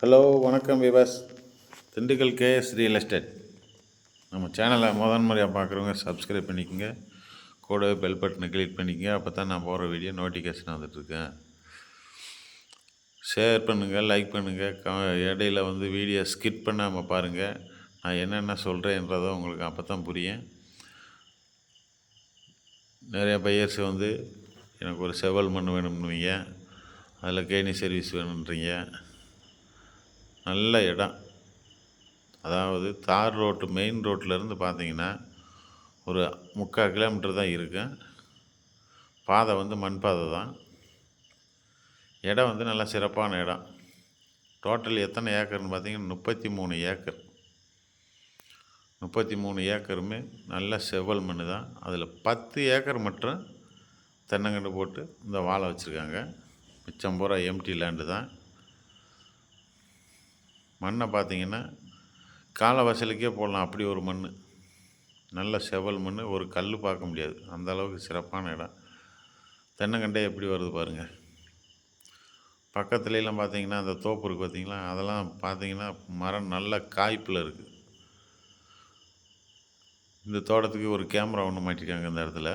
Hello வணக்கம் விவாஸ் Dindigul KS real estate. நம்ம சேனலை முதன் முறையாக பார்க்குறவங்க சப்ஸ்கிரைப் பண்ணிக்கோங்க. கூட பெல் பட்டனை கிளிக் பண்ணிக்கங்க. அப்போ தான் நான் போகிற வீடியோ நோட்டிஃபிகேஷன் வந்துட்டுருக்கேன் ஷேர் பண்ணுங்கள் லைக் பண்ணுங்கள் க இடையில வந்து வீடியோ ஸ்கிப் பண்ணாமல் பாருங்கள் நான் என்னென்ன சொல்கிறேன்றதோ உங்களுக்கு அப்போ தான் புரியும். நிறைய பையர்ஸ் வந்து எனக்கு ஒரு செவல் மண் வேணும்னுவீங்க. அதில் கேணி சர்வீஸ் வேணுன்றீங்க நல்ல இடம். அதாவது தார் ரோட்டு மெயின் ரோட்டிலேருந்து பார்த்தீங்கன்னா ஒரு முக்கால் கிலோமீட்டர் தான் இருக்கும் பாதை வந்து மண் பாதை தான். இடம் வந்து நல்லா சிறப்பான இடம். டோட்டல் எத்தனை ஏக்கர்னு பார்த்தீங்கன்னா முப்பத்தி மூணு ஏக்கர். முப்பத்தி மூணு ஏக்கருமே நல்ல செவ்வல் மண் தான். அதில் பத்து ஏக்கர் மட்டும் தென்னங்கன்று போட்டு இந்த வாழை வச்சுருக்காங்க. மிச்சம் பூரா எம்டி லேண்டு தான். மண்ணை பார்த்தீங்கன்னா காலவாசலுக்கே போடலாம். அப்படி ஒரு மண். நல்ல செவல் மண். ஒரு கல் பார்க்க முடியாது. அந்த அளவுக்கு சிறப்பான இடம். தென்னங்கண்டே எப்படி வருது பாருங்கள் பக்கத்துலலாம் பார்த்தீங்கன்னா அந்த தோப்பு இருக்குது பார்த்தீங்களா? அதெல்லாம் பார்த்தீங்கன்னா மரம் நல்ல காய்ப்பில் இருக்குது இந்த தோட்டத்துக்கு ஒரு கேமரா ஒன்று மாட்டிருக்காங்க இந்த இடத்துல.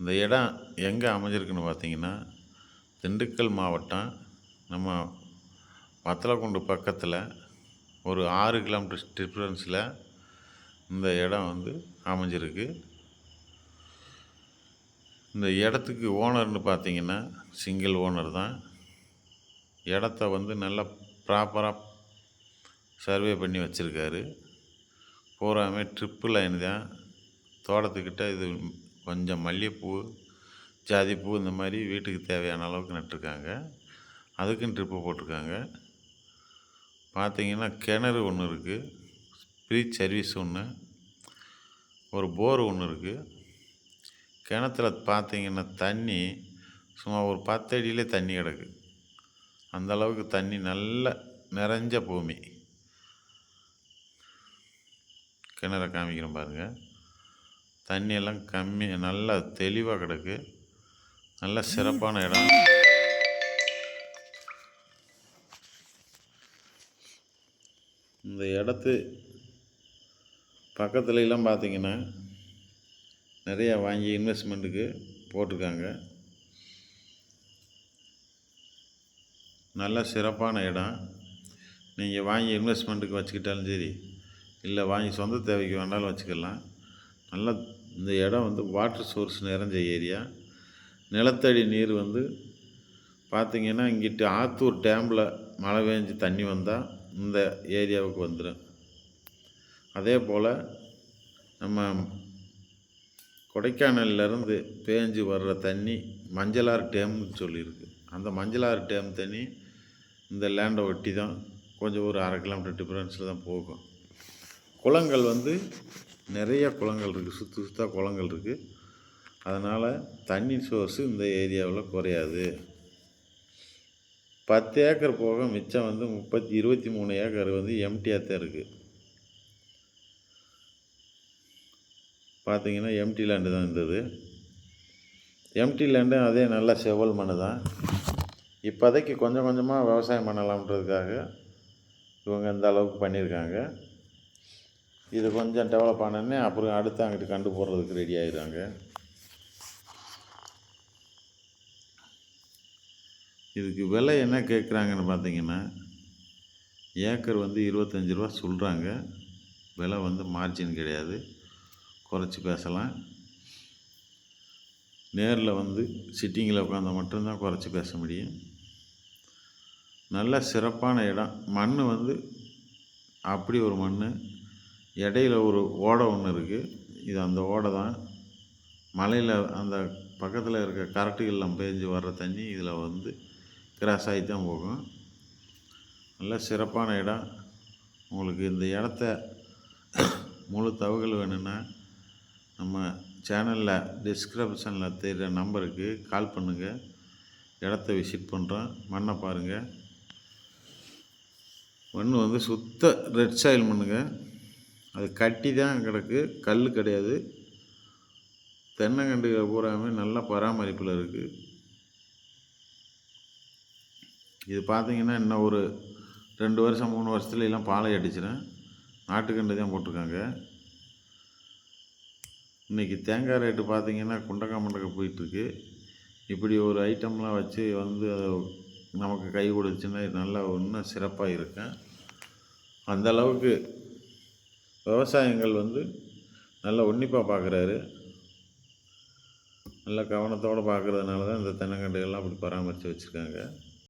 இந்த இடம் எங்கே அமைஞ்சிருக்குன்னு பார்த்தீங்கன்னா திண்டுக்கல் மாவட்டம். நம்ம வத்தலக்குண்டு பக்கத்தில் ஒரு ஆறு கிலோமீட்டர் டிஃப்ரென்ஸில் இந்த இடம் வந்து அமைஞ்சிருக்கு. இந்த இடத்துக்கு ஓனர்னு பார்த்தீங்கன்னா சிங்கிள் ஓனர் தான். இடத்த வந்து நல்லா ப்ராப்பராக சர்வே பண்ணி வச்சுருக்காரு. பூராமே ட்ரிப்பு லைன் தான். தோட்டத்துக்கிட்ட இது கொஞ்சம் மல்லிகைப்பூ ஜாதிப்பூ இந்த மாதிரி வீட்டுக்கு தேவையான அளவுக்கு நட்டிருக்காங்க. அதுக்குன்னு ட்ரிப்பு போட்டிருக்காங்க. பார்த்தீங்கன்னா கிணறு ஒன்று இருக்குது ஃப்ரீ சர்வீஸ் ஒன்று ஒரு போர் ஒன்று இருக்குது கிணத்துல பார்த்தீங்கன்னா தண்ணி சும்மா ஒரு பத்து அடியிலே தண்ணி கிடக்கு. அந்த அளவுக்கு தண்ணி நல்ல நிறைஞ்ச பூமி. கிணற காமிக்கிறேன் பாருங்கள் தண்ணியெல்லாம் கம்மி நல்லா தெளிவாக கிடக்கு. நல்ல சிறப்பான இடம். இந்த இடத்து பக்கத்துலலாம் பார்த்திங்கன்னா பார்த்தீங்கன்னா நிறையா வாங்கி இன்வெஸ்ட்மெண்ட்டுக்கு போட்டிருக்காங்க. நல்ல சிறப்பான இடம். நீங்கள் வாங்கி இன்வெஸ்ட்மெண்ட்டுக்கு வச்சுக்கிட்டாலும் சரி இல்லை வாங்கி சொந்த தேவைக்கு வேணாலும் வச்சுக்கலாம். நல்லா இந்த இடம் வந்து வாட்டர் சோர்ஸ் நிறைஞ்ச ஏரியா நிலத்தடி நீர் வந்து பார்த்திங்கன்னா இங்கிட்டு ஆத்தூர் டேமில் மழை பெஞ்சு தண்ணி வந்தால் இந்த ஏரியாவுக்கு வந்துடும் அதே போல் நம்ம கொடைக்கானல்லேருந்து பேஞ்சு வர்ற தண்ணி மஞ்சளாறு டேம்னு சொல்லியிருக்கு. அந்த மஞ்சளாறு டேம் தண்ணி இந்த லேண்டை ஒட்டி தான் கொஞ்சம் ஒரு அரை கிலோமீட்டர் டிஃப்ரென்ஸில் தான் போகும். குளங்கள் வந்து நிறைய குளங்கள் இருக்குது சுற்று சுத்தாக குளங்கள் இருக்குது அதனால் தண்ணி சோர்ஸு இந்த ஏரியாவில் குறையாது. பத்து ஏக்கர் போக மிச்சம் வந்து முப்பத்தி இருபத்தி மூணு ஏக்கர் வந்து எம்டியாக தான் இருக்குது பார்த்தீங்கன்னா எம்டி லேண்டு தான் இருந்தது. எம்டி லேண்டு அதே நல்ல செவல் மண் தான். இப்போதைக்கு கொஞ்சம் கொஞ்சமாக விவசாயம் பண்ணலாம்ன்றதுக்காக இவங்க இந்த அளவுக்கு பண்ணியிருக்காங்க. இது கொஞ்சம் டெவலப் ஆனோடனே அப்புறம் அடுத்து அங்கிட்டு கண்டு போடுறதுக்கு ரெடி ஆயிடுறாங்க. இதுக்கு விலை என்ன கேட்குறாங்கன்னு பார்த்தீங்கன்னா ஏக்கர் வந்து இருபத்தஞ்சி ரூபா சொல்கிறாங்க விலை வந்து மார்ஜின் கிடையாது. குறைச்சி பேசலாம். நேரில் வந்து சிட்டிங்கில் உட்காந்து மட்டும்தான் குறைச்சி பேச முடியும். நல்ல சிறப்பான இடம். மண் வந்து அப்படி ஒரு மண் இடையில ஒரு ஓடை ஒன்று இருக்குது இது அந்த ஓடை தான். மலையில் அந்த பக்கத்தில் இருக்க கரட்டுகள்லாம் பேஞ்சு வர்ற தண்ணி. இதில் வந்து கிராஸ் ஆகி தான் போகும். நல்ல சிறப்பான இடம். உங்களுக்கு இந்த இடத்த முழு தகவல் வேணும்னா நம்ம சேனலில் டிஸ்கிரிப்ஷனில் தெரிகிற நம்பருக்கு கால் பண்ணுங்கள் இடத்த விசிட் பண்ணுறோம் மண்ணை பாருங்கள் மண் வந்து சுத்த ரெட் சாயில் மண்ணுங்க. அது கட்டி தான் கிடக்கு. கல் கிடையாது. தென்னங்கண்டுகள் பூராமே நல்ல பராமரிப்பில் இருக்குது இது பார்த்தீங்கன்னா இன்னும் ஒரு ரெண்டு வருஷம் மூணு வருஷத்துல எல்லாம் பாலை அடிச்சிடும் நாட்டுக்கண்டு தான் போட்டிருக்காங்க. இன்றைக்கி தேங்காய் ரேட்டு பார்த்திங்கன்னா குண்டக்கா மண்டக்கா போயிட்டுருக்கு. இப்படி ஒரு ஐட்டம்லாம் வச்சு வந்து நமக்கு கை கொடுத்துச்சுன்னா நல்லா இன்னும் சிறப்பாக இருக்கும். அந்த அளவுக்கு விவசாயங்கள் வந்து நல்லா உன்னிப்பாக பார்க்குறாரு நல்ல கவனத்தோடு பார்க்குறதுனால தான் இந்த தென்னங்கண்டுகள்லாம் அப்படி பராமரித்து வச்சுருக்காங்க.